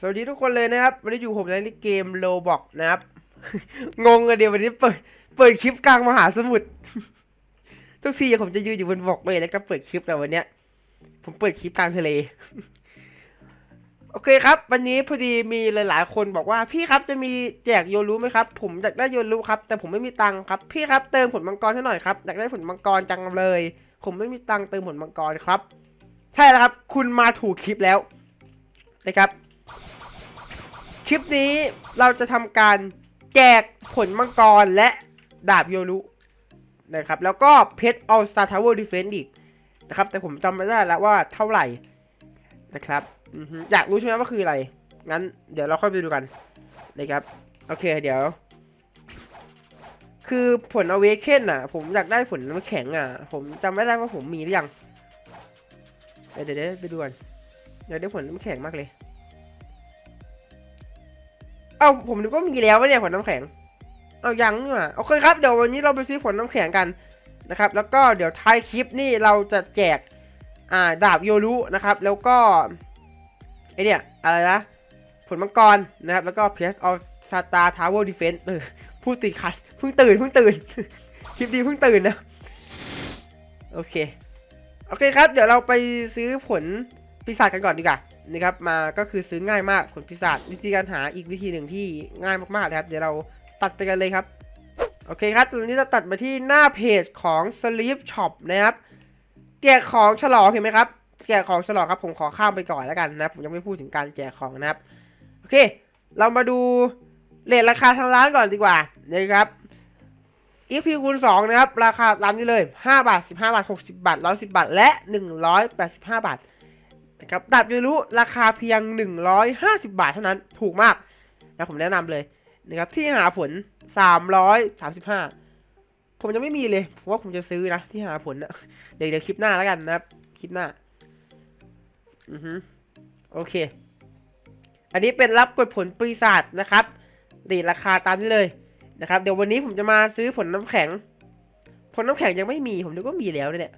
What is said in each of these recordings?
สวัสดีทุกคนเลยนะครับ วันนี้อยู่ผมในเกมโลบอกนะครับ งงอะเดียววันนี้เปิดเปิดคลิปกลางมหาสมุทรทุกทีผมจะยืนอยู่บนบอกเลยแล้วก็เปิดคลิปแต่วันเนี้ย ผมเปิดคลิปกลางทะเล โอเคครับ วันนี้พอดีมีหลาย ๆ คนบอกว่า พี่ครับจะมีแจกโยรู้ไหมครับ ผมอยากได้โยรู้ครับ แต่ผมไม่มีตังค์ครับ พี่ครับเติมผลมังกรให้หน่อยครับอยากได้ผลมังกรจังเลย ผมไม่มีตังค์เติมผลมังกรครับ ใช่แล้วครับ คุณมาถูกคลิปแล้วนะครับ คลิปนี้เราจะทำการแจกผลมังกรและดาบโยรุนะครับ แล้วก็เพชรออลสตาร์ทาวเวอร์ดีเฟนต์อีกนะครับ แต่ผมจำไม่ได้แล้วว่าเท่าไหร่นะครับอยากรู้ใช่ไหมว่าคืออะไร งั้นเดี๋ยวเราค่อยไปดูกันนะครับ โอเคเดี๋ยว คือผลอเวเคนอะ ผมอยากได้ผลน้ำแข็งอะ ผมจำไม่ได้ว่าผมมีหรือยัง เดี๋ยวเดี๋ยวไปดูกันเดี๋ยวได้ผลน้ำแข็งมากเลย เอาผมนึกว่ามีแล้ววะเนี่ยผลน้ำแข็ง เอายังนี่หว่าโอเคครับเดี๋ยววันนี้เราไปซื้อผลน้ำแข็งกันนะครับ แล้วก็เดี๋ยวท้ายคลิปนี่เราจะแจกอ่าดาบโยรุนะครับ แล้วก็ไอเนี่ยอะไรนะผลมังกรนะครับ แล้วก็เพสออฟสตาร์ทาวเวอร์ดีเฟนต์เออพูดติดขัดเพิ่งตื่นเพิ่งตื่นคลิปดีเพิ่งตื่นนะโอเค โอเคครับ เดี๋ยวเราไปซื้อผลปีศาจกันก่อนดีกว่า นะครับมาก็คือซื้อง่ายมากผลปีศาจวิธีการหาอีกวิธีหนึ่งที่ง่ายมากๆนะครับ เดี๋ยวเราตัดไปกันเลยครับ โอเคครับตอนนี้เราตัดมาที่หน้าเพจของ Sleep Shop นะครับแจกของฉลองเห็นไหมครับแจกของฉลองครับผมขอข้ามไปก่อนแล้วกันนะผมยังไม่พูดถึงการแจกของนะครับโอเค เรามาดูเรทราคาทางร้านก่อนดีกว่านะครับ EP คูณ2นะครับราคาตามนี้เลย 5 บาท 15 บาท 60 บาท 110 บาท และ 185 บาท นะครับดับยูรุราคาเพียง 150 บาทเท่านั้นถูกมากนะผมแนะนำเลยนะครับที่หาผล 335 ผมยังไม่มีเลยผมว่าผมจะซื้อนะที่หาผลนะเดี๋ยวเดี๋ยวคลิปหน้าแล้วกันนะครับคลิปหน้าอือฮึโอเค อันนี้เป็นรับกดผลปีศาจนะครับดีราคาตามนี้เลยนะครับ เดี๋ยววันนี้ผมจะมาซื้อผลน้ำแข็ง ผลน้ำแข็งยังไม่มีผมนึกว่ามีแล้วเนี่ย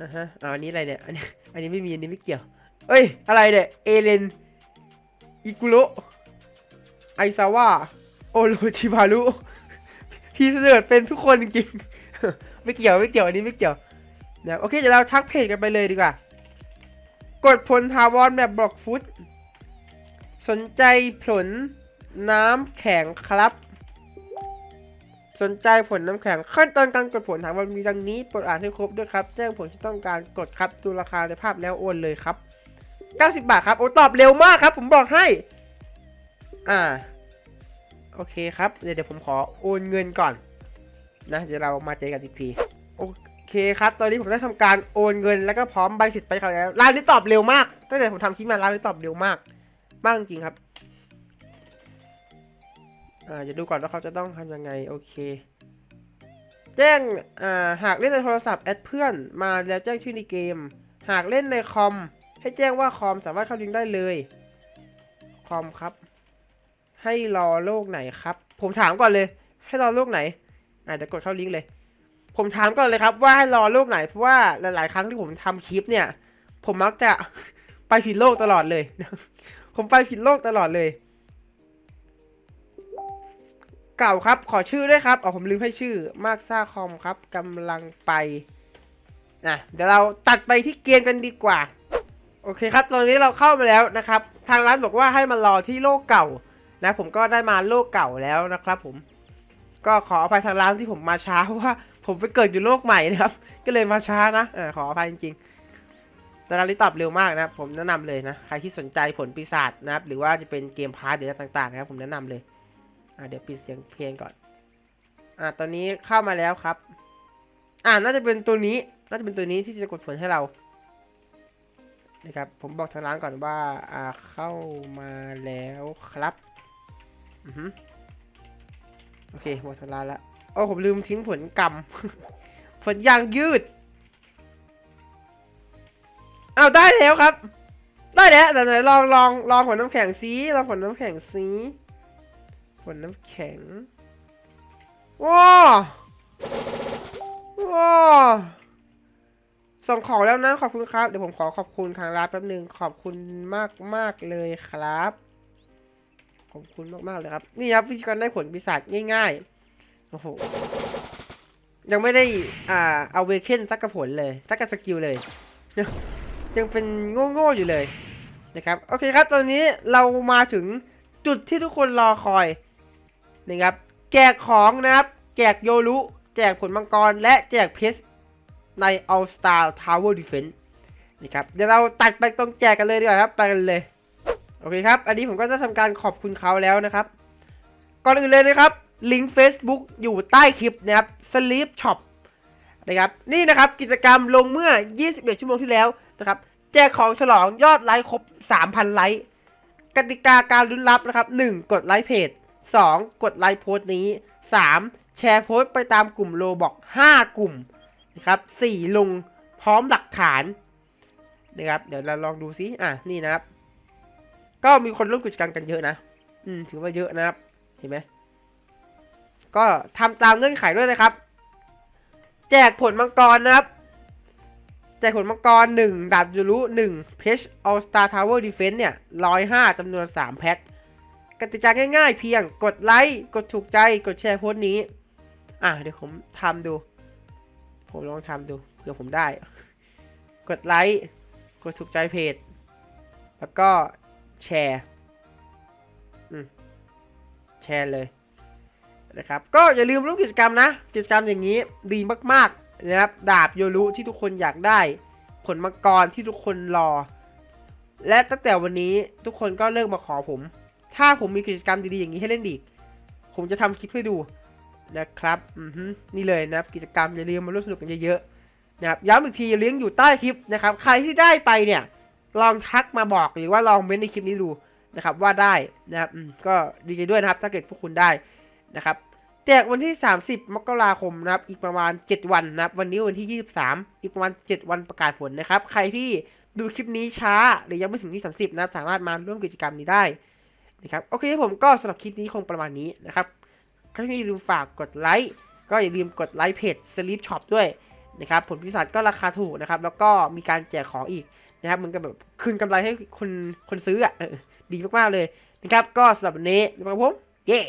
อ่าฮะอาอันนี้อะไรเนี่ย อันนี้ อันนี้ไม่มี อันนี้ไม่เกี่ยว เอ้ย อะไรเนี่ย เอเลน อิกุโรไอซาวะ โอโรชิบารุ พี่เสนอเป็นทุกคนจริงๆไม่เกี่ยว ไม่เกี่ยว อันนี้ไม่เกี่ยวนะโอเค เดี๋ยวเราทักเพจกันไปเลยดีกว่า กดผลทาวอนแบบบล็อกฟุต สนใจผลน้ำแข็งครับ สนใจผลน้ำแข็งขั้นตอนการกดผลถามว่ามีดังนี้โปรดอ่านให้ครบด้วยครับแจ้งผลที่ต้องการกดครับดูราคาในภาพแล้วโอนเลยครับ90บาทครับโอ้ตอบเร็วมากครับ ผมบอกให้ อ่า โอเคครับ เดี๋ยวผมขอโอนเงินก่อน นะ เดี๋ยวเรามาเจอกันอีกทีโอเคครับ ตอนนี้ผมได้ทำการโอนเงินแล้วก็พร้อมใบเสร็จไปเขาแล้วร้านนี้ตอบเร็วมากตั้งแต่ผมทำคลิปมาร้านนี้ตอบเร็วมาก มากจริงครับ อ่าจะดูก่อนว่าเขาจะต้องทำยังไง โอเค แจ้งอ่าหากเล่นในโทรศัพท์แอดเพื่อนมาแล้วแจ้งชื่อในเกม หากเล่นในคอม ให้แจ้งว่าคอมสามารถเข้าลิงก์ได้เลย คอมครับ ให้รอโลกไหนครับ ผมถามก่อนเลย ให้รอโลกไหนอ่าเดี๋ยวกดเข้าลิงก์เลย ผมถามก่อนเลยครับว่าให้รอโลกไหน เพราะว่าหลาย ๆ ครั้งที่ผมทำคลิปเนี่ย ผมมักจะไปผิดโลกตลอดเลย ผมไปผิดโลกตลอดเลย เก่าครับ ขอชื่อด้วยครับอ๋อผมลืมให้ชื่อมากซ่าคอมครับกำลังไปนะเดี๋ยวเราตัดไปที่เกมกันดีกว่า โอเคครับ ตอนนี้เราเข้ามาแล้วนะครับ ทางร้านบอกว่าให้มารอที่โลกเก่านะผมก็ได้มาโลกเก่าแล้วนะครับผมก็ขออภัยทางร้านที่ผมมาช้าเพราะว่าผมไปเกิดอยู่โลกใหม่นะครับ ก็เลยมาช้านะอขออภัยจริงๆแต่ร้านนี้ตอบเร็วมากนะครับผมแนะนำเลยนะ ใครที่สนใจผลปีศาจนะครับ หรือว่าจะเป็นเกมพาร์ทหรืออะไรต่างๆนะครับ ผมแนะนำเลย อ่าเดี๋ยวปิดเสียงเพลงก่อน อ่าตอนนี้เข้ามาแล้วครับ อ่าน่าจะเป็นตัวนี้ น่าจะเป็นตัวนี้ที่จะกดผลให้เรานะครับ ผมบอกทางร้านก่อนว่า อ่าเข้ามาแล้วครับ อือฮึโอเคหมดทางร้านละโอ้ผมลืมทิ้งผลกรรมผลยางยืดอ้าวได้แล้วครับ ได้แล้วแต่ไหนลองลองลองผลน้ำแข็งซีลองผลน้ำแข็งซี ผลน้ำแข็งว้าว้าส่งของแล้วนะขอบคุณครับ เดี๋ยวผมขอขอบคุณทางร้านแป๊บหนึงขอบคุณมากมากเลยครับขอบคุณมากมากๆเลยครับ นี่ครับวิธีการได้ผลปีศาจง่ายๆโอ้โหยังไม่ได้อ่าเอาเวเคนสักกระผลเลยสักกระสกิลเลย ยังเป็นโง่ๆอยู่เลยนะครับ โอเคครับ ตอนนี้เรามาถึงจุดที่ทุกคนรอคอย นะครับ แจกของนะครับ แจกโยรุ แจกผลมังกร และแจกเพชรใน All Star Tower Defense นะครับ เดี๋ยวเราตัดไปตรงแจกกันเลยดีกว่าครับ ไปกันเลย โอเคครับ อันนี้ผมก็จะทำการขอบคุณเขาแล้วนะครับ ก่อนอื่นเลยนะครับ ลิงก์ Facebook อยู่ใต้คลิปนะครับ Sleep Shop นะครับ นี่นะครับกิจกรรมลงเมื่อ 21 ชั่วโมงที่แล้วนะครับแจกของฉลองยอดไลค์ครบ 3,000 ไลค์ กติกาการลุ้นรับนะครับ 1. กดไลค์เพจ 2. กดไลค์โพสต์นี้ 3. แชร์โพสต์ไปตามกลุ่มโลบอก 5 กลุ่มนะครับ 4. ลงพร้อมหลักฐานนะครับเดี๋ยวเราลองดูซิอะนี่นะครับ ก็มีคนร่วมกิจกรรมกันเยอะนะ อืมถือว่าเยอะนะครับ เห็นไหมก็ทำตามเงื่อนไขด้วยนะครับ แจกผลมังกรนะครับ แจกผลมังกรหนึ่งดาบยูรุหนึ่งเพชออลสตาร์ทาวเวอร์ดีเฟนต์เนี่ยร้อยห้าจำนวนสามแพ็ค กติกาง่ายๆ เพียงกดไลค์ กดถูกใจ กดแชร์โพสต์นี้ อะเดี๋ยวผมทำดู ผมลองทำดูเผื่อผมได้ กดไลค์ กดถูกใจเพจ แล้วก็แชร์แชร์เลยนะครับก็อย่าลืมร่วมกิจกรรมนะ กิจกรรมอย่างนี้ดีมากๆนะครับดาบโยรุที่ทุกคนอยากได้ ผลมังกรที่ทุกคนรอ และตั้งแต่วันนี้ทุกคนก็เลิกมาขอผม ถ้าผมมีกิจกรรมดีๆอย่างนี้ให้เล่นอีกผมจะทำคลิปให้ดูนะครับอือฮึนี่เลยนะครับกิจกรรมอย่าลืมมาร่วมสนุกกันเยอะๆนะครับย้ำอีกทีเลี้ยงอยู่ใต้คลิปนะครับ ใครที่ได้ไปเนี่ย ลองทักมาบอกหรือว่าลองเม้นในคลิปนี้ดูนะครับ ว่าได้นะครับก็ดีใจด้วยนะครับ ถ้าเกิดพวกคุณได้นะครับแจกวันที่ 30 มกราคมนะครับ อีกประมาณ 7 วันนะครับ วันนี้วันที่ 23 อีกประมาณ 7 วันประกาศผลนะครับ ใครที่ดูคลิปนี้ช้า หรือยังไม่ถึงที่ 30 นะ สามารถมาร่วมกิจกรรมนี้ได้ นะครับโอเคผมก็สำหรับคลิปนี้คงประมาณนี้นะครับใครที่ลืมฝากกดไลค์ก็อย่าลืมกดไลค์เพจ Sleep Shop ด้วยนะครับผลพิสัทก็ราคาถูกนะครับ แล้วก็มีการแจกของอีกนะครับมันก็แบบคืนกำไรให้คนคนซื้ออะดีมากๆเลยนะครับ ก็สำหรับวันนี้นะครับผมเย้